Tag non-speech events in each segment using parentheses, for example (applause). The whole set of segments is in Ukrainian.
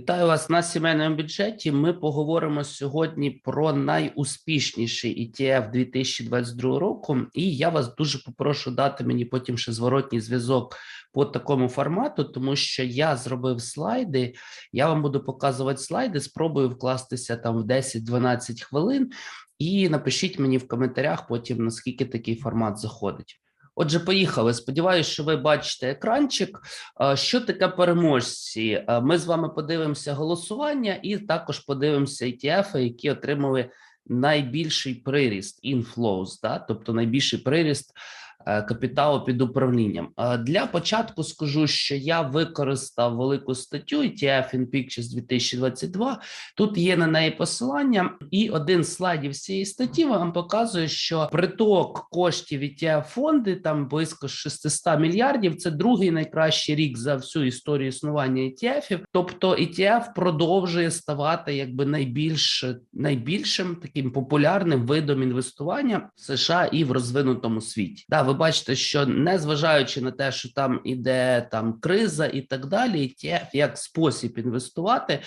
Вітаю вас на сімейному бюджеті. Ми поговоримо сьогодні про найуспішніший ETF 2022 року. І я вас дуже попрошу дати мені потім ще зворотній зв'язок по такому формату, тому що я зробив слайди. Я вам буду показувати слайди. Спробую вкластися там в 10-12 хвилин. І напишіть мені в коментарях потім наскільки такий формат заходить. Отже, поїхали. Сподіваюсь, що ви бачите екранчик. Що таке переможці? Ми з вами подивимося голосування, і також подивимося ETF, які отримали найбільший приріст inflows, да? тобто найбільший приріст капіталу під управлінням. Е, Для початку скажу, що я використав велику статтю ETF in Pictures 2022. Тут є на неї посилання, і один з слайдів цієї статті вам показує, що приток коштів ETF фонди там близько 600 мільярдів. Це другий найкращий рік за всю історію існування ETF-ів. Тобто ETF продовжує ставати якби найбільш найбільшим таким популярним видом інвестування в США і в розвинутому світі. Да, ви бачите, що незважаючи на те, що там іде там криза і так далі, ETF як спосіб інвестувати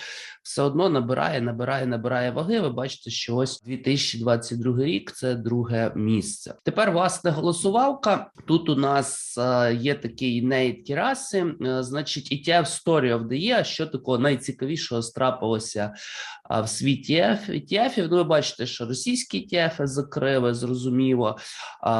все одно набирає, набирає, набирає ваги. Ви бачите, що ось 2022 рік це друге місце. Тепер власне голосувалка. Тут у нас е, є такий Нейт Кіраси, е, значить, ETF Story of the Year, що такого найцікавішого страпилося а, в світі ETF. Ну, ви бачите, що російські ETF закрили, зрозуміло.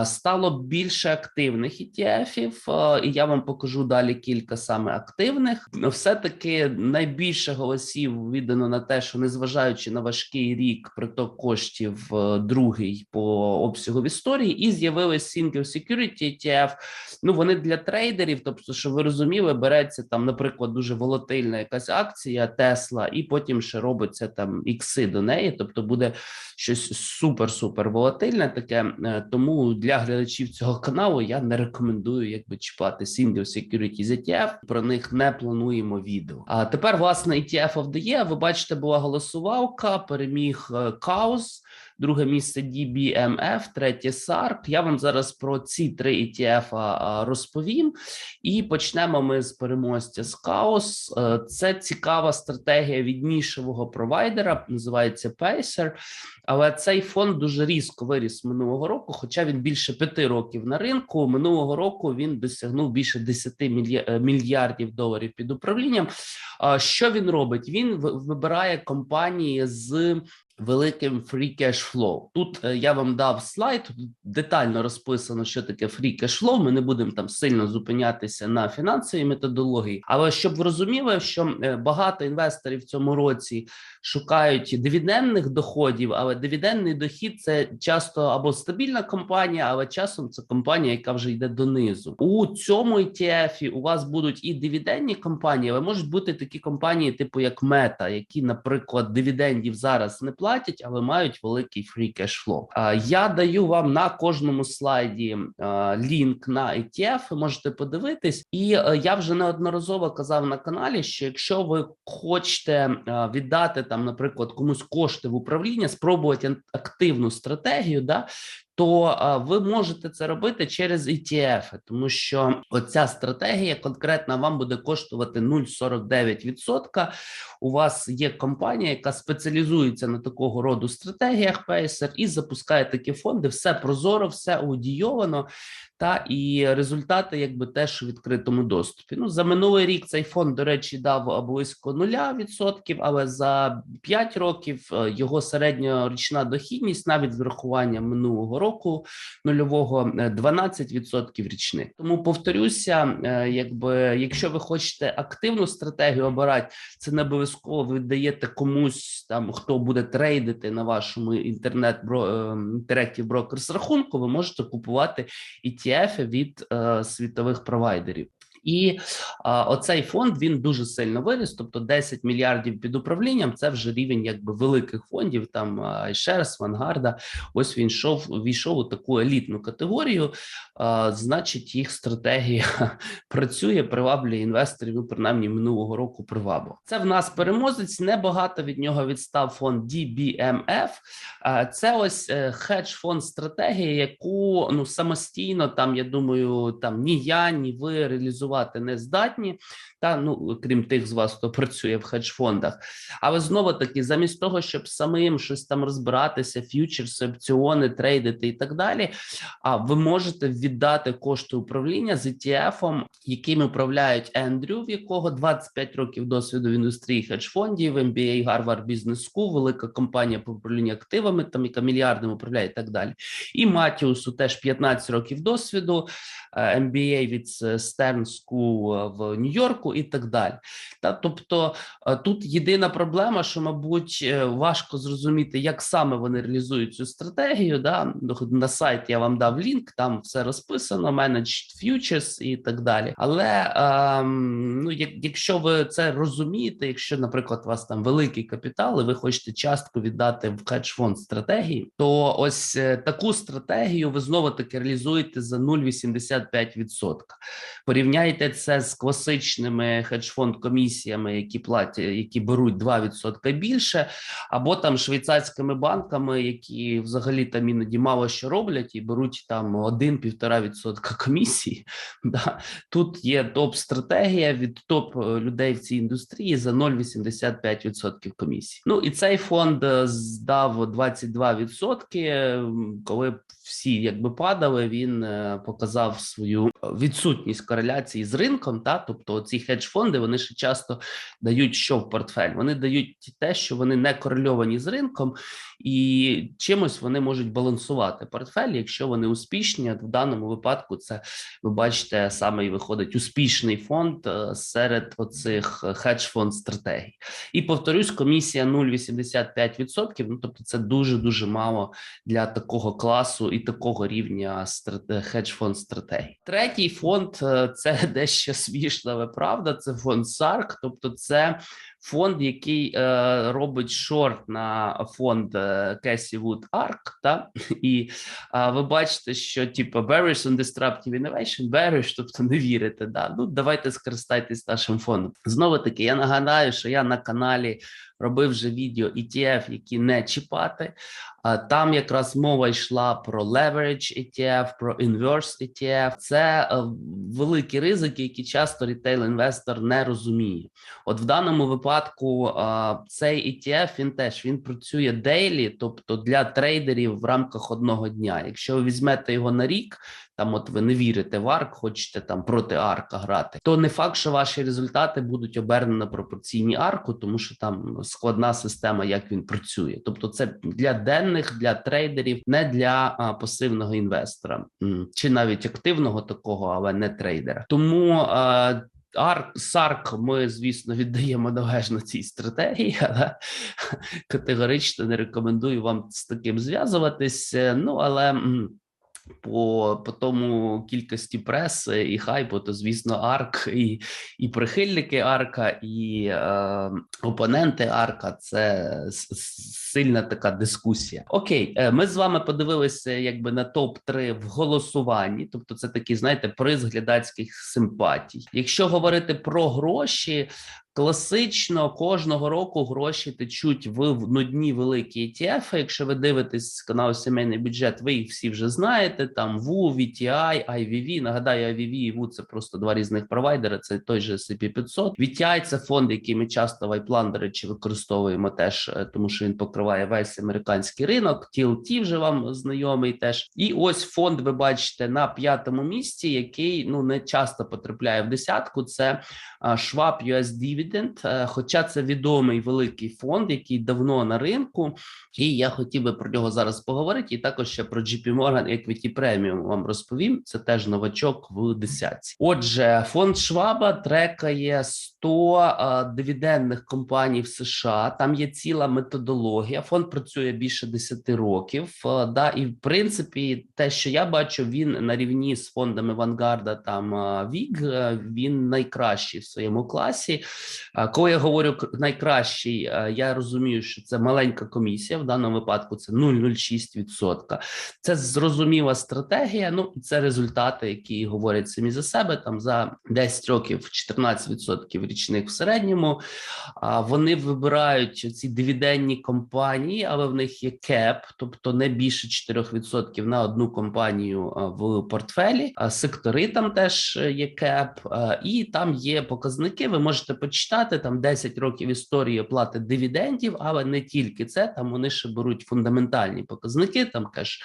Стало більше активних ETF, а, і я вам покажу далі кілька саме активних. Все-таки найбільше голосів віддано на те, що незважаючи на важкий рік, приток коштів е, другий по обсягу в історії, і з'явились Single Security ETF. Ну вони для трейдерів, тобто, що ви розуміли, береться там, наприклад, дуже волатильна якась акція Тесла, і потім ще робиться там ікси до неї, тобто буде щось супер-супер волатильне таке. Е, Тому для глядачів цього каналу я не рекомендую якби чіпати Single Security ETF, Про них не плануємо відео. А тепер власне ETF of the Year, Ви бачите, була голосувалка, переміг е, Каус. Друге місце DBMF, третє SARK. Я вам зараз про ці три ETF розповім. І почнемо ми з переможця з Chaos. Е, Це цікава стратегія від нішевого провайдера, називається Pacer. Але цей фонд дуже різко виріс минулого року, хоча він більше п'яти років на ринку. Минулого року він досягнув більше 10 мілья- е, мільярдів доларів під управлінням. Що він робить? Він вибирає компанії з великим free cash flow. Тут е, я вам дав слайд, детально розписано, що таке free cash flow. Ми не будемо там сильно зупинятися на фінансовій методології. Але щоб ви розуміли, що е, багато інвесторів в цьому році шукають дивідендних доходів, але дивідендний дохід це часто або стабільна компанія, але часом це компанія, яка вже йде донизу. У цьому ETF у вас будуть і дивідендні компанії, але можуть бути такі компанії, типу як Мета, які, наприклад, дивідендів зараз не платять, але мають великий фрі кешфлоу. Я даю вам на кожному слайді лінк на ETF, ви можете подивитись, і е, я вже неодноразово казав на каналі, що якщо ви хочете віддати там, наприклад, комусь кошти в управління, спробувати активну стратегію, да. То ви можете це робити через ETF, тому що оця стратегія конкретна вам буде коштувати 0,49%. У вас є компанія, яка спеціалізується на такого роду стратегіях Pacer і запускає такі фонди. Все прозоро, все аудійовано. Та і результати, якби теж у відкритому доступі. Ну за минулий рік цей фонд, до речі, дав близько 0%, але за 5 років е, його середньорічна дохідність, навіть з врахуванням минулого року нульового е, 12% річних. Тому повторюся, е, якби якщо ви хочете активну стратегію обирати, це не обов'язково ви даєте комусь там, хто буде трейдити на вашому інтернет інтернеті брокер з рахунку. Ви можете купувати ETF від е, світових провайдерів. І а, оцей фонд він дуже сильно виріс, тобто 10 мільярдів під управлінням. Це вже рівень якби великих фондів. Там iShares, Vanguard. Ось він йшов, війшов у таку елітну категорію. А, значить, їх стратегія (laughs) працює, приваблює інвесторів. Ну, принаймні минулого року приваблював. Це в нас переможець. Небагато від нього відстав фонд DBMF. А, Це ось е, хедж фонд стратегії, яку ну самостійно там я думаю, там ні я, ні ви реалізували інвестувати не здатні, та ну крім тих з вас, хто працює в хедж-фондах. Але знову таки, замість того, щоб самим щось там розбиратися, ф'ючерси, опціони, трейдити і так далі. А ви можете віддати кошти управління з ETF, яким управляють Ендрю, в якого 25 років досвіду в індустрії хедж-фондів, MBA, Harvard Business School, велика компанія по управлінню активами, там яка мільярдами управляє і так далі. І Матіусу теж 15 років досвіду, е, MBA від Stern School в Нью-Йорку і так далі. Та тобто е, тут єдина проблема, що, мабуть, е, важко зрозуміти, як саме вони реалізують цю стратегію. Да? На сайт я вам дав лінк, там все розписано, Managed Futures і так далі. Але ем, ну, як, якщо ви це розумієте, якщо, наприклад, у вас там великий капітал, і ви хочете частку віддати в хедж-фонд стратегії, то ось е, таку стратегію ви знову таки реалізуєте за 0,85%. Порівняйте це з класичними хедж-фонд комісіями, які платять, які беруть 2% більше, або там швейцарськими банками, які взагалі там іноді мало що роблять і беруть там 1-1,5% комісії. (laughs) Да. Тут є топ-стратегія від топ людей в цій індустрії за 0,85% комісії. Ну і цей фонд е, здав 22%, коли всі якби падали, він е, показав свою відсутність кореляції з ринком. Та тобто ці хедж-фонди вони ще часто дають що в портфель. Вони дають те, що вони не корельовані з ринком, і чимось вони можуть балансувати портфель, якщо вони успішні. В даному випадку це ви бачите саме і виходить успішний фонд е, серед оцих хедж-фонд стратегій. І повторюсь, комісія 0,85%, Ну тобто, це дуже дуже мало для такого класу і такого рівня хедж-фонд стратегій. Третій фонд е, це (laughs) дещо смішна правда. Це фонд Сарк, тобто це фонд, який е, робить шорт на фонд Cassie Wood ARK, та і е, ви бачите, що типу bearish on disruptive innovation, bearish, тобто не вірите. Да, ну давайте скористайтесь нашим фондом. Знову таки, я нагадаю, що я на каналі робив вже відео ETF, які не чіпати. Там якраз мова йшла про leverage ETF, про inverse ETF. Це е, великі ризики, які часто рітейл-інвестор не розуміє. От в даному випадку цей ETF, він теж він працює дейлі, тобто для трейдерів в рамках одного дня. Якщо ви візьмете його на рік, там от ви не вірите в арк, хочете там проти арка грати, то не факт, що ваші результати будуть обернені пропорційні арку, тому що там складна система, як він працює. Тобто, це для денних, для трейдерів, не для а, пасивного інвестора, чи навіть активного такого, але не трейдера. Тому а, Сарк, ми звісно віддаємо належно цій стратегії, але (laughs) категорично не рекомендую вам з таким зв'язуватись. Ну але по по тому кількості преси і хайпу, то звісно, арк і і прихильники арка, і е, опоненти арка це сильна така дискусія. Окей, е, ми з вами подивилися, якби на топ 3 в голосуванні, тобто, це такі, знаєте, приз глядацьких симпатій. Якщо говорити про гроші, Класично кожного року гроші течуть в нудні великі ETF. Якщо ви дивитесь канал Сімейний бюджет, ви їх всі вже знаєте. Там WU, VTI, IVV. Нагадаю, IVV і WU – це просто два різних провайдери. Це той же S&P 500. VTI – це фонд, який ми часто в iPlan, до речі, використовуємо теж, е, тому що він покриває весь американський ринок. TLT вже вам знайомий теж. І ось фонд, ви бачите, на п'ятому місці, який ну не часто потрапляє в десятку. Це Schwab USD Dividend, е, хоча це відомий великий фонд, який давно на ринку, і я хотів би про нього зараз поговорити. І також ще про JP Morgan Equity Premium вам розповім. Це теж новачок в десятці. Отже, фонд Шваба трекає 100 а, дивідендних компаній в США. Там є ціла методологія. Фонд працює більше 10 років. Да, і в принципі, те, що я бачу, він на рівні з фондами Вангарда там Віг. Він найкращий в своєму класі. Коли я говорю найкращий, я розумію, що це маленька комісія. В даному випадку це 0,06%. Це зрозуміла стратегія. Ну це результати, які говорять самі за себе. Там за 10 років 14% річних в середньому. Вони вибирають ці дивідендні компанії, але в них є кеп, тобто не більше 4% на одну компанію в портфелі. А сектори там теж е, є кеп, і там є показники. Ви можете почитати там 10 років історії оплати дивідендів, але не тільки це. Там вони ще беруть фундаментальні показники. Там кеш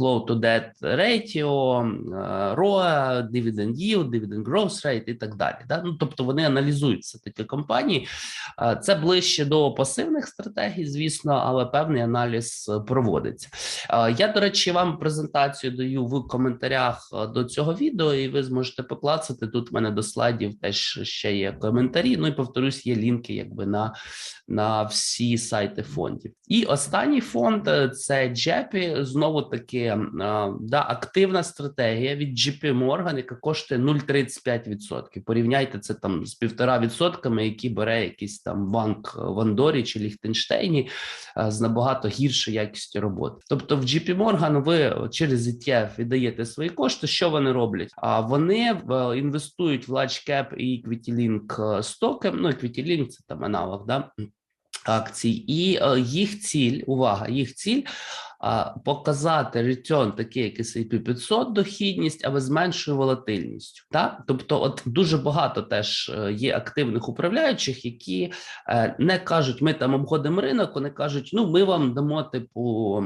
flow to debt ratio, е, ROA, dividend yield, dividend growth rate і так далі. Да? Ну, тобто вони аналізують все такі компанії. Е, Це ближче до пасивних стратегій, звісно, але певний аналіз е, проводиться. Я, до речі, вам презентацію даю в коментарях до цього відео, і ви зможете поклацати. Тут в мене до слайдів теж ще є коментарі. Ну і повторюсь, є лінки якби на, на всі сайти фондів. І останній фонд е, це JEPI, знову таки е, да, активна стратегія від JP Morgan, яка коштує 0,35%. Порівняйте це там з півтора відсотками, які бере якийсь там банк в Андорі чи Ліхтенштейні е, з набагато гіршою якістю роботи. Тобто, в JP Morgan ви через ETF віддаєте свої кошти. Що вони роблять? А вони інвестують в large cap і equity link стоки. Ну, link – це там аналог, да. Акцій, і е, їх ціль, увага, їх ціль показати return такий, як S&P 500 дохідність, але з меншою волатильністю. Так? Тобто, от дуже багато теж е, є активних управляючих, які е, не кажуть, ми там обходимо ринок, вони кажуть, ну ми вам дамо типу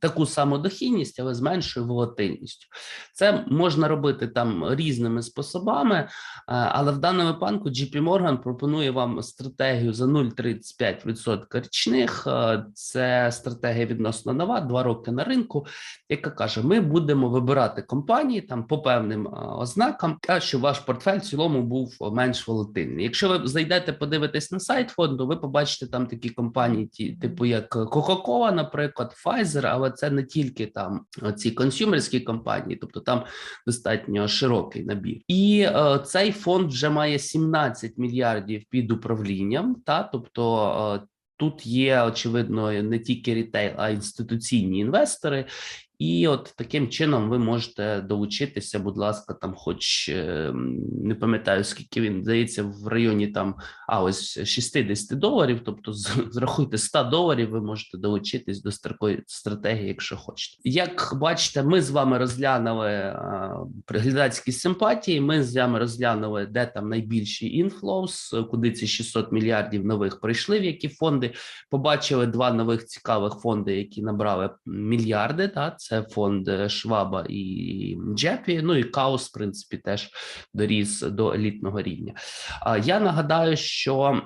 таку саму дохідність, але з меншою волатильністю. Це можна робити там різними способами, е, але в даному випадку JP Morgan пропонує вам стратегію за 0,35% річних. Це стратегія відносно нова, два роки на ринку, яка каже: ми будемо вибирати компанії там по певним е, ознакам, а щоб ваш портфель в цілому був менш волатильний. Якщо ви зайдете, подивитесь на сайт фонду, ви побачите там такі компанії, ті, типу як Coca-Cola, наприклад, Pfizer, але це не тільки там ці консюмерські компанії, тобто там достатньо широкий набір. І е, цей фонд вже має 17 мільярдів під управлінням. Та тобто е, тут є очевидно не тільки рітейл, а інституційні інвестори. І от таким чином ви можете долучитися, будь ласка, там, хоч е, не пам'ятаю, скільки він здається, в районі там а ось 60 доларів. Тобто, (laughs) зрахуйте 100 доларів, ви можете долучитись до такої стратегії, якщо хочете. Як бачите, ми з вами розглянули е, приглядацькі симпатії. Ми з вами розглянули, де там найбільші інфлоус, куди ці 600 мільярдів нових прийшли, в які фонди. Побачили два нових цікавих фонди, які набрали мільярди. Та це фонд е, Шваба і Джепі. Ну і Каус, в принципі, теж доріс до елітного рівня. А я нагадаю, що.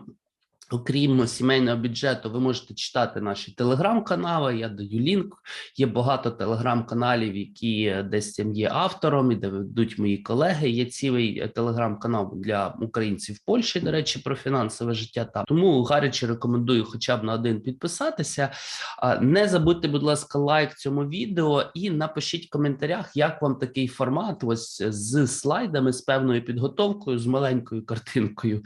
Окрім сімейного бюджету, ви можете читати наші телеграм-канали. Я даю лінк. Є багато телеграм-каналів, які десь там є автором і де ведуть мої колеги. Є цілий е, телеграм-канал для українців в Польщі, до речі, про фінансове життя. Там тому гаряче рекомендую хоча б на один підписатися. Не забудьте, будь ласка, лайк цьому відео і напишіть в коментарях, як вам такий формат, ось з слайдами, з певною підготовкою, з маленькою картинкою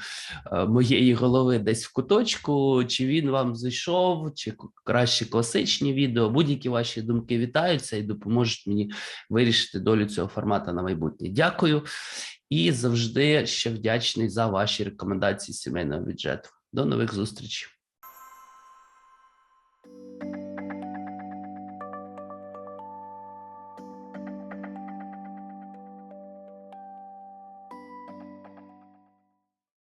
е, моєї голови десь в куточку. Чи він вам зайшов, чи краще класичні відео. Будь-які ваші думки вітаються і допоможуть мені вирішити долю цього формату на майбутнє. Дякую і завжди ще вдячний за ваші рекомендації сімейного бюджету. До нових зустрічей.